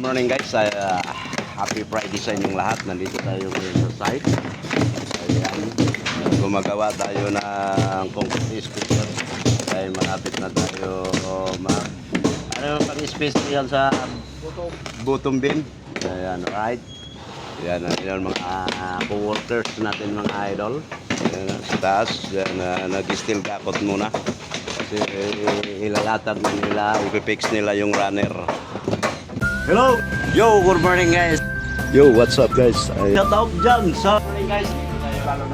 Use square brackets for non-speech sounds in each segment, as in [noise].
Morning guys, uh, happy Friday sa inyong lahat. Nandito tayo ngayon sa site. Ayan, gumagawa tayo ng concrete speaker. Kaya malapit na tayo mag... Ano yung pag-special sa bottom beam? Ayan, right. Yan, yan mga co-workers natin mga idol. Yan, sa taas, yan, uh, nag-steel gakot muna. Kasi eh, ilalatag na nila, ipipix nila yung runner. Hello! Yo, good morning guys! Yo, what's up guys? Ay- Shout out dyan sa morning guys. Na.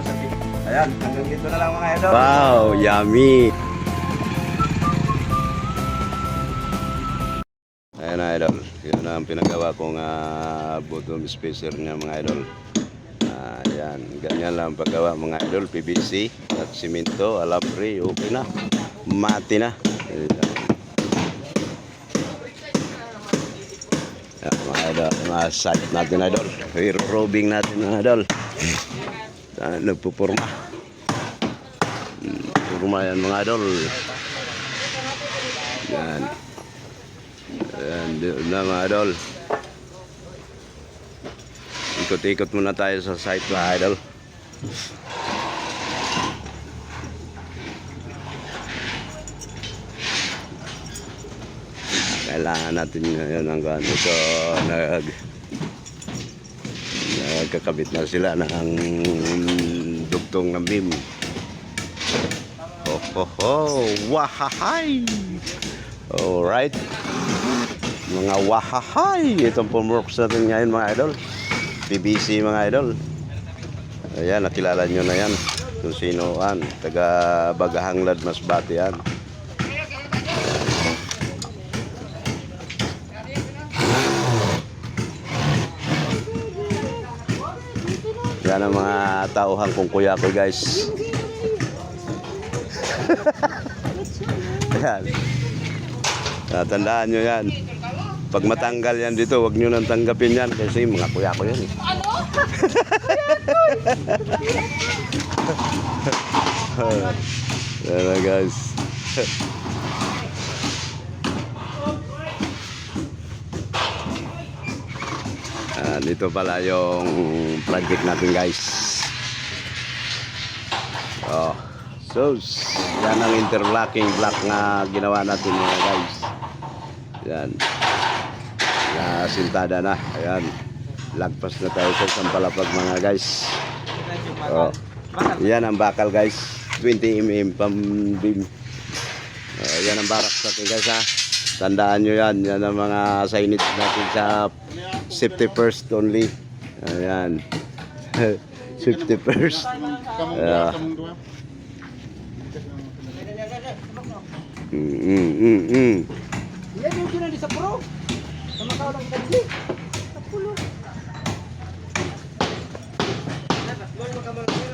Ayan, hanggang dito na lang mga idol. Wow, yummy! Ayan na idol, yun ang pinagawa kong uh, bottom spacer niya mga idol. Ah, Ayan, ganyan lang paggawa mga idol, PVC at simento, alapre, okay na. Mati na. Ayan. Ayan, mga idol, mga site natin idol. We're probing natin mga idol. Ah, Nagpupurma. Purma yan mga idol. Yan. Yan, doon na mga idol. Ikot-ikot muna tayo sa site mga idol. Kailangan natin ngayon ng ano ito nag nagkakabit na sila ng dugtong ng beam. Ho ho ho! Wahahay! Alright. Mga wahahay! Itong pumworks natin ngayon mga idol. PBC mga idol. Ayan, nakilala nyo na yan. Kung sino an. Taga Bagahanglad Masbate yan. Yan ang mga tauhan kong kuya ko guys. [laughs] Yan. Tatandaan nyo yan. Pag matanggal yan dito, wag nyo nang tanggapin yan kasi mga kuya ko yan. Eh. Ano? [laughs] Yan na guys. Dito pala yung project natin guys. Oh. So, yan ang interlocking block na ginawa natin mga guys. Yan. Na sintada na. Ayan. Lagpas na tayo sa isang palapag mga guys. Oh. Yan ang bakal guys. 20 mm pam beam. Oh, yan ang barracks natin guys ha. Tandaan nyo yan. Yan ang mga signage natin sa safety first only. Ayan. [laughs] safety first. Uh, mm, mm, mm, mm. Yan yung kinali sa puro. Sa makaw lang kadli. Sa pulo. Lalo ka mga